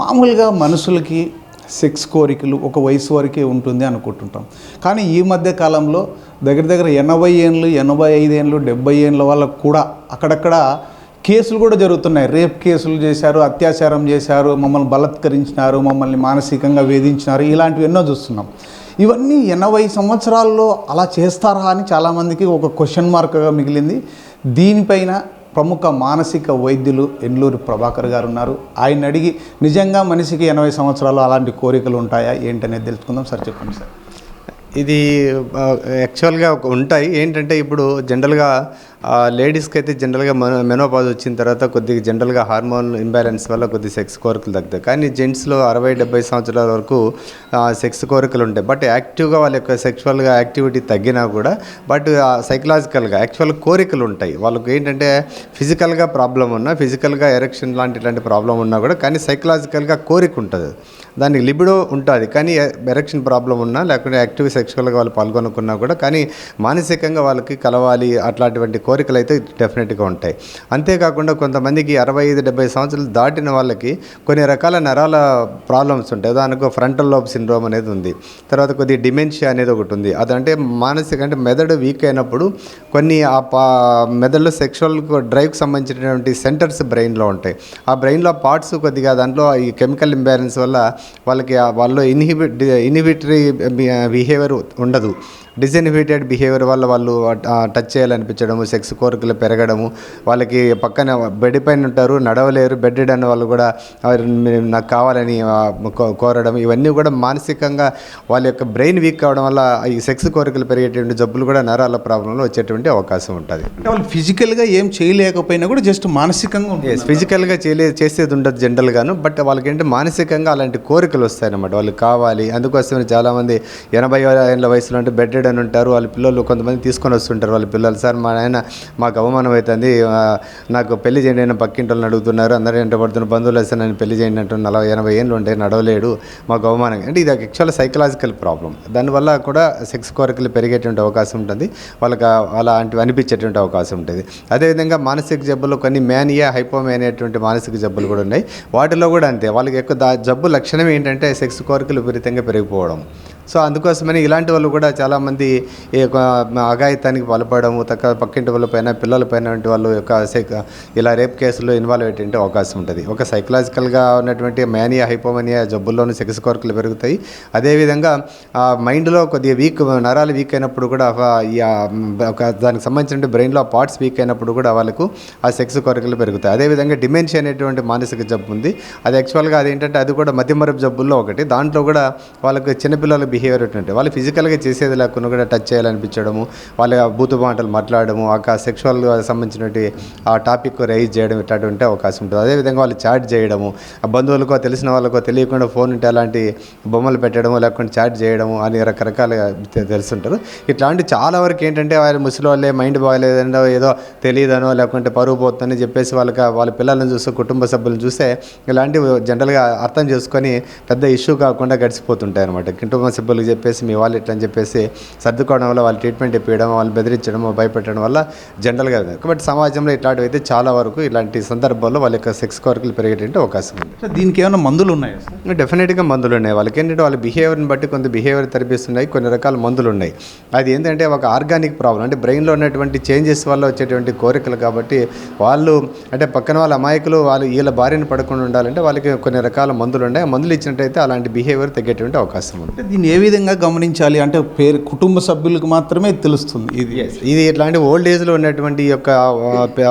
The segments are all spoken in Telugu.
మామూలుగా మనుషులకి సెక్స్ కోరికలు ఒక వయసు వరకే ఉంటుంది అనుకుంటుంటాం. కానీ ఈ మధ్య కాలంలో దగ్గర దగ్గర ఎనభై ఏళ్ళు ఎనభై ఐదు ఏళ్ళు డెబ్బై ఏళ్ళ వాళ్ళకు కూడా అక్కడక్కడ కేసులు కూడా జరుగుతున్నాయి. రేప్ కేసులు చేశారు అత్యాచారం చేశారు మమ్మల్ని బలత్కరించినారు మమ్మల్ని మానసికంగా వేధించినారు ఇలాంటివి ఎన్నో చూస్తున్నాం. ఇవన్నీ ఎనభై సంవత్సరాల్లో అలా చేస్తారా అని చాలామందికి ఒక క్వశ్చన్ మార్క్గా మిగిలింది. దీనిపైన ప్రముఖ మానసిక వైద్యులు ఎన్లూరు ప్రభాకర్ గారు ఉన్నారు. ఆయన అడిగి నిజంగా మనిషికి ఎనభై సంవత్సరాలు అలాంటి కోరికలు ఉంటాయా? ఏంటనేది తెలుసుకుందాం. సార్ చెప్పండి సార్. ఇది యాక్చువల్గా ఉంటాయి. ఏంటంటే ఇప్పుడు జనరల్గా లేడీస్కి అయితే జనరల్గా మెనో మెనోపాజ్ వచ్చిన తర్వాత కొద్దిగా జనరల్గా హార్మోన్ ఇంబ్యాలెన్స్ వల్ల కొద్ది సెక్స్ కోరికలు తగ్గుతాయి. కానీ జెంట్స్లో అరవై డెబ్బై సంవత్సరాల వరకు సెక్స్ కోరికలు ఉంటాయి. బట్ యాక్టివ్గా వాళ్ళ యొక్క సెక్షువల్గా యాక్టివిటీ తగ్గినా కూడా బట్ సైకలాజికల్గా యాక్చువల్ కోరికలు ఉంటాయి. వాళ్ళకి ఏంటంటే ఫిజికల్గా ప్రాబ్లం ఉన్నా ఫిజికల్గా ఎరెక్షన్ లాంటి ఇలాంటి ప్రాబ్లం ఉన్నా కూడా కానీ సైకలాజికల్గా కోరిక ఉంటుంది. దానికి లిబిడో ఉంటుంది. కానీ ఎరెక్షన్ ప్రాబ్లం ఉన్నా లేకుంటే యాక్టివ్ సెక్షువల్గా వాళ్ళు పాల్గొనుకున్నా కూడా కానీ మానసికంగా వాళ్ళకి కలవాలి అట్లాంటివంటి కోరికలు అయితే డెఫినెట్గా ఉంటాయి. అంతేకాకుండా కొంతమందికి అరవై ఐదు డెబ్బై సంవత్సరాలు దాటిన వాళ్ళకి కొన్ని రకాల నరాల ప్రాబ్లమ్స్ ఉంటాయి. ఉదాహరణకు ఫ్రంటల్ లోబ్ సిండ్రోమ్ అనేది ఉంది. తర్వాత కొద్దిగా డిమెన్షియా అనేది ఒకటి ఉంది. అదంటే మానసిక అంటే మెదడు వీక్ అయినప్పుడు కొన్ని ఆ పా మెదడులో సెక్షువల్ డ్రైవ్కి సంబంధించినటువంటి సెంటర్స్ బ్రెయిన్లో ఉంటాయి. ఆ బ్రెయిన్లో పార్ట్స్ కొద్దిగా దాంట్లో ఈ కెమికల్ ఇంబ్యాలెన్స్ వల్ల వాళ్ళకి వాళ్ళు ఇన్హిబిట్ ఇన్హిబిటరీ బిహేవియర్ ఉండదు. డిస్ఇన్హిబిటెడ్ బిహేవియర్ వల్ల వాళ్ళు టచ్ చేయాలనిపించడము సెక్స్ కోరికలు పెరగడము వాళ్ళకి పక్కన బెడ్ పైన ఉంటారు నడవలేరు బెడ్ అన్న వాళ్ళు కూడా "ఆ, మీరు నాకు కావాలని కోరడం ఇవన్నీ కూడా మానసికంగా వాళ్ళ యొక్క బ్రెయిన్ వీక్ కావడం వల్ల ఈ సెక్స్ కోరికలు పెరిగేటువంటి జబ్బులు కూడా నరాల ప్రాబ్లంలో వచ్చేటువంటి అవకాశం ఉంటుంది. అంటే వాళ్ళు ఫిజికల్గా ఏం చేయలేకపోయినా కూడా జస్ట్ మానసికంగా ఫిజికల్గా చేయలే చేసేది ఉండదు జనరల్గాను బట్ వాళ్ళకి ఏంటంటే మానసికంగా అలాంటి కోరికలు వస్తాయన్నమాట. వాళ్ళకి కావాలి అందుకోసం చాలామంది ఎనభై ఏళ్ళ వయసులో అంటే బెడ్ అని ఉంటారు వాళ్ళ పిల్లలు కొంతమంది తీసుకొని వస్తుంటారు వాళ్ళ పిల్లలు. సార్ మా నాయన మాకు అవమానం అవుతుంది నాకు పెళ్ళి చేయండి అయినా పక్కింటి వాళ్ళని అడుగుతున్నారు. అందరూ ఎంట పడుతున్న బంధువులు వస్తే నేను పెళ్ళి చేయండి అంటూ నలభై ఎనభై ఏళ్ళు ఉంటే నడవలేడు మాకు అవమానం. అంటే ఇది యాక్చువల్ సైకలాజికల్ ప్రాబ్లం దానివల్ల కూడా సెక్స్ కోరికలు పెరిగేటువంటి అవకాశం ఉంటుంది. వాళ్ళకి అలాంటివి అనిపించేటువంటి అవకాశం ఉంటుంది. అదేవిధంగా మానసిక జబ్బులు కొన్ని మేనియా హైపోమేనియా అనేటువంటి మానసిక జబ్బులు కూడా ఉన్నాయి. వాటిలో కూడా అంతే. వాళ్ళకి ఎక్కువ దా జబ్బు లక్షణం ఏంటంటే సెక్స్ కోరికలు విపరీతంగా పెరిగిపోవడం. సో అందుకోసమని ఇలాంటి వాళ్ళు కూడా చాలామంది ఈ యొక్క అఘాయితానికి పాల్పడము తక్క పక్కింటి వాళ్ళ పైన పిల్లల పైన వంటి వాళ్ళు యొక్క సెక్ ఇలా రేప్ కేసులో ఇన్వాల్వ్ అయ్యేటువంటి అవకాశం ఉంటుంది. ఒక సైకలాజికల్గా ఉన్నటువంటి మేనియా హైపోమనియా జబ్బుల్లోనూ సెక్స్ కోరికలు పెరుగుతాయి. అదేవిధంగా ఆ మైండ్లో కొద్దిగా వీక్ నరాలు వీక్ అయినప్పుడు కూడా ఈ ఒక దానికి సంబంధించిన బ్రెయిన్లో పార్ట్స్ వీక్ అయినప్పుడు కూడా వాళ్ళకు ఆ సెక్స్ కోరికలు పెరుగుతాయి. అదేవిధంగా డిమెన్షియా అనేటువంటి మానసిక జబ్బు ఉంది. అది యాక్చువల్గా అదేంటంటే అది కూడా మధ్యమరపు జబ్బుల్లో ఒకటి. దాంట్లో కూడా వాళ్ళకి చిన్నపిల్లల బిహేవియర్ ఉంటుంటే వాళ్ళు ఫిజికల్గా చేసేది లేకుండా కూడా టచ్ చేయాలనిపించడము వాళ్ళ బూతు మాటలు మాట్లాడము ఆ సెక్షువల్ సంబంధించినటువంటి ఆ టాపిక్ రైజ్ చేయడం ఇట్లాంటి అవకాశం ఉంటుంది. అదేవిధంగా వాళ్ళు చాట్ చేయడము ఆ బంధువులకో తెలిసిన వాళ్ళకో తెలియకుండా ఫోన్ ఉంటే అలాంటి బొమ్మలు పెట్టడము లేకుంటే చాట్ చేయడము అని రకరకాలుగా తెలుసుంటారు ఇట్లాంటి చాలా వరకు ఏంటంటే వాళ్ళ ముసలి వాళ్ళే మైండ్ బాగాలేదనో ఏదో తెలియదనో లేకుంటే పరువు పోతుందని చెప్పేసి వాళ్ళకి వాళ్ళ పిల్లల్ని చూస్తే కుటుంబ సభ్యులను చూస్తే ఇలాంటివి జనరల్గా అర్థం చేసుకొని పెద్ద ఇష్యూ కాకుండా గడిచిపోతుంటాయి అనమాట కుటుంబ సభ్యులకు చెప్పేసి మీ వాళ్ళు ఇట్లా అని చెప్పేసి సర్దుకోవడం వల్ల వాళ్ళు ట్రీట్మెంట్ ఇప్పించడం వాళ్ళు బెదిరించడం భయపెట్టడం వల్ల జనరల్గా బట్ సమాజంలో ఇట్లాంటివి అయితే చాలా వరకు ఇలాంటి సందర్భాల్లో వాళ్ళ యొక్క సెక్స్ కోరికలు పెరిగేటువంటి అవకాశం ఉంది. దీనికి ఏమైనా మందులు ఉన్నాయా డెఫినెట్గా మందులు ఉన్నాయి. వాళ్ళకి ఏంటంటే వాళ్ళ బిహేవియర్ని బట్టి కొంత బిహేవియర్ థెరపీస్ ఉన్నాయి కొన్ని రకాల మందులు ఉన్నాయి. అది ఏంటంటే ఒక ఆర్గానిక్ ప్రాబ్లం అంటే బ్రెయిన్లో ఉన్నటువంటి చేంజెస్ వల్ల వచ్చేటువంటి కోరికలు కాబట్టి వాళ్ళు అంటే పక్కన వాళ్ళ అమాయకులు వాళ్ళు వీళ్ళ బారిన పడకుండా ఉండాలంటే వాళ్ళకి కొన్ని రకాల మందులు ఉన్నాయి. ఆ మందులు ఇచ్చినట్టయితే అలాంటి బిహేవియర్ తగ్గేటువంటి అవకాశం ఉంది. దీన్ని ఏ విధంగా గమనించాలి అంటే పేరు కుటుంబ సభ్యులకు మాత్రమే తెలుస్తుంది ఇది. ఇది ఇట్లాంటి ఓల్డ్ ఏజ్లో ఉన్నటువంటి యొక్క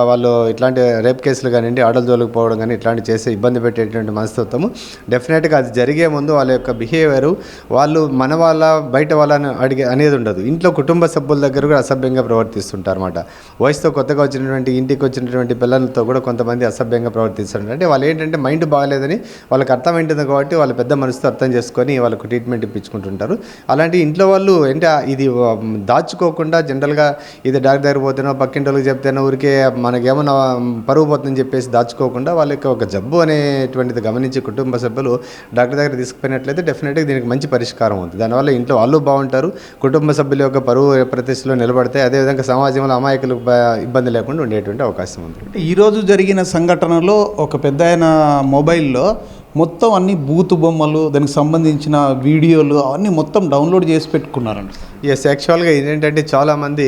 వాళ్ళు ఇట్లాంటి రేప్ కేసులు కానివ్వండి ఆడల జోలికి పోవడం కానీ ఇట్లాంటి చేసే ఇబ్బంది పెట్టేటువంటి మనస్తత్వము. డెఫినెట్గా అది జరిగే ముందు వాళ్ళ యొక్క బిహేవియర్ వాళ్ళు మన వాళ్ళ బయట వాళ్ళని అడిగే అనేది ఉండదు. ఇంట్లో కుటుంబ సభ్యుల దగ్గర కూడా అసభ్యంగా ప్రవర్తిస్తుంటారు అనమాట వయసుతో కొత్తగా వచ్చినటువంటి ఇంటికి వచ్చినటువంటి పిల్లలతో కూడా కొంతమంది అసభ్యంగా ప్రవర్తిస్తుంటారు. అంటే వాళ్ళు ఏంటంటే మైండ్ బాగాలేదని వాళ్ళకి అర్థమైంటుంది కాబట్టి వాళ్ళు పెద్ద మనసుతో అర్థం చేసుకొని వాళ్ళకు ట్రీట్మెంట్ అంటారు అలాంటి ఇంట్లో వాళ్ళు ఏంటి ఇది దాచుకోకుండా జనరల్గా ఇది డాక్టర్ దగ్గర పోతేనో పక్కింటోళ్ళకి చెప్తేనో ఊరికే మనకేమన్నా పరుగు పోతుందని చెప్పేసి దాచుకోకుండా వాళ్ళకి ఒక జబ్బు అనేటువంటిది గమనించి కుటుంబ సభ్యులు డాక్టర్ దగ్గర తీసుకుపోయినట్లయితే డెఫినెట్గా దీనికి మంచి పరిష్కారం ఉంది దానివల్ల ఇంట్లో వాళ్ళు బాగుంటారు కుటుంబ సభ్యుల యొక్క పరువు ప్రతిష్టలో నిలబడతాయి అదేవిధంగా సమాజంలో అమాయకులు ఇబ్బంది లేకుండా ఉండేటువంటి అవకాశం ఉంది. అంటే ఈరోజు జరిగిన సంఘటనలో ఒక పెద్ద ఆయన మొబైల్లో మొత్తం అన్ని బూతు బొమ్మలు దానికి సంబంధించిన వీడియోలు అవన్నీ మొత్తం డౌన్లోడ్ చేసి పెట్టుకున్నారండి. ఎస్ యాక్చువల్గా ఏంటంటే చాలామంది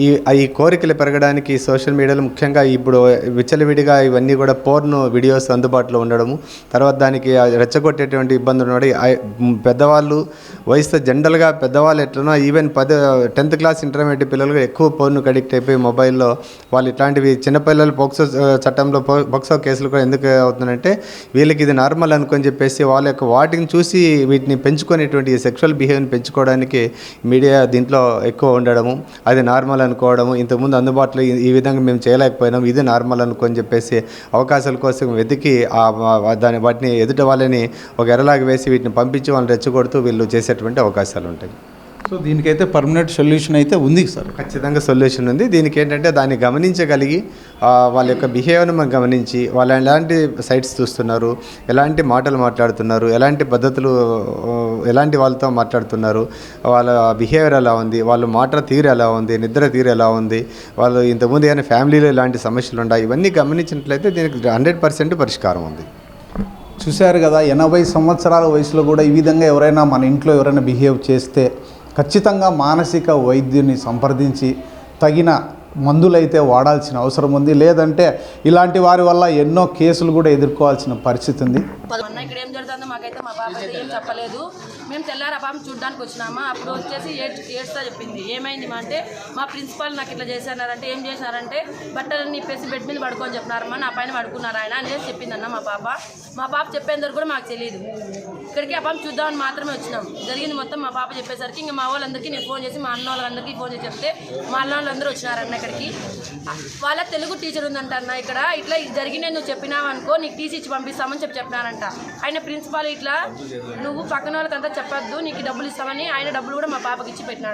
ఈ ఈ కోరికలు పెరగడానికి సోషల్ మీడియాలో ముఖ్యంగా ఇప్పుడు విచ్చలవిడిగా ఇవన్నీ కూడా పోర్న్ వీడియోస్ అందుబాటులో ఉండడము తర్వాత దానికి రెచ్చగొట్టేటువంటి ఇబ్బందులు ఉండడం పెద్దవాళ్ళు వయసు జనరల్గా పెద్దవాళ్ళు ఎట్లనో ఈవెన్ పది టెన్త్ క్లాస్ ఇంటర్మీడియట్ పిల్లలు ఎక్కువ పోర్నుకు అడిక్ట్ అయిపోయి మొబైల్లో వాళ్ళు ఇట్లాంటివి చిన్నపిల్లలు పోక్సో చట్టంలో పో- పోక్సో కేసులు కూడా ఎందుకు అవుతుందంటే వీళ్ళకి ఇది నార్మల్ అనుకొని చెప్పేసి వాళ్ళ యొక్క వాటిని చూసి వీటిని పెంచుకునేటువంటి సెక్షువల్ బిహేవియర్ని పెంచుకోవడానికి మీడియా దీంట్లో ఎక్కువ ఉండడము అది నార్మల్ అనుకోవడము ఇంతకుముందు అందుబాటులో ఈ- విధంగా మేము చేయలేకపోయినాం ఇది నార్మల్ అనుకొని చెప్పేసి అవకాశాల కోసం వెతికి ఆ దాని వాటిని ఎదుట వాళ్ళని ఒక ఎరలాగా వేసి వీటిని పంపించి వాళ్ళని రెచ్చగొడుతూ వీళ్ళు చేసేటువంటి అవకాశాలు ఉంటాయి. సో దీనికైతే పర్మనెంట్ సొల్యూషన్ అయితే ఉంది సార్ ఖచ్చితంగా సొల్యూషన్ ఉంది. దీనికి ఏంటంటే దాన్ని గమనించగలిగి వాళ్ళ యొక్క బిహేవియర్ని మనం గమనించి వాళ్ళు ఎలాంటి సైట్స్ చూస్తున్నారు ఎలాంటి మాటలు మాట్లాడుతున్నారు ఎలాంటి పద్ధతులు ఎలాంటి వాళ్ళతో మాట్లాడుతున్నారు వాళ్ళ బిహేవియర్ ఎలా ఉంది వాళ్ళ మాట తీరు ఎలా ఉంది నిద్ర తీరు ఎలా ఉంది వాళ్ళు ఇంతకుముందు ఏమైనా ఫ్యామిలీలో ఇలాంటి సమస్యలు ఉన్నాయి ఇవన్నీ గమనించినట్లయితే దీనికి హండ్రెడ్ పర్సెంట్ పరిష్కారం ఉంది. చూశారు కదా ఎనభై సంవత్సరాల వయసులో కూడా ఈ విధంగా ఎవరైనా మన ఇంట్లో ఎవరైనా బిహేవ్ చేస్తే ఖచ్చితంగా మానసిక వైద్యుని సంప్రదించి తగిన మందులైతే వాడాల్సిన అవసరం ఉంది. లేదంటే ఇలాంటి వారి వల్ల ఎన్నో కేసులు కూడా ఎదుర్కోవాల్సిన పరిస్థితి ఉంది. ఇక్కడ ఏం జరుగుతుందో మాకైతే మా పాప అయితే ఏం చెప్పలేదు. మేము తెల్లారి పాపం చూడడానికి వచ్చినామా అప్పుడు వచ్చేసి ఏడ్ ఏడ్స్తా చెప్పింది. ఏమైంది మా అంటే మా ప్రిన్సిపాల్ నాకు ఇట్లా చేశారంటే ఏం చేశారంటే బట్టలన్నీ నిప్పేసి బెడ్ మీద పడుకొని చెప్పినారమ్మా నా పైన పడుకున్నారు ఆయన అనేసి చెప్పిందన్న మా పాప. మా పాప చెప్పేందరు కూడా మాకు తెలియదు ఇక్కడికి ఆ పాపం చూద్దామని మాత్రమే వచ్చినాం. జరిగింది మొత్తం మా పాప చెప్పేసరికి ఇంకా మా వాళ్ళందరికీ నేను ఫోన్ చేసి మా అన్న వాళ్ళందరికీ ఫోన్ చేసి చెప్తే మా అన్న వాళ్ళందరూ వచ్చినారన్న అక్కడికి. వాళ్ళ తెలుగు టీచర్ ఉందంట అన్న ఇక్కడ. ఇట్లా ఇది జరిగిన నువ్వు చెప్పినావు అనుకో నీకు టీసీ ఇచ్చి పంపిస్తామని చెప్పి చెప్పినానంట ఆయన ప్రిన్సిపాల్ ఇట్లా నువ్వు పక్కన వాళ్ళకంతా చెప్పొద్దు నీకు డబ్బులు ఇస్తామని ఆయన డబ్బులు కూడా మా పాపకి ఇచ్చి పెట్టినాడు.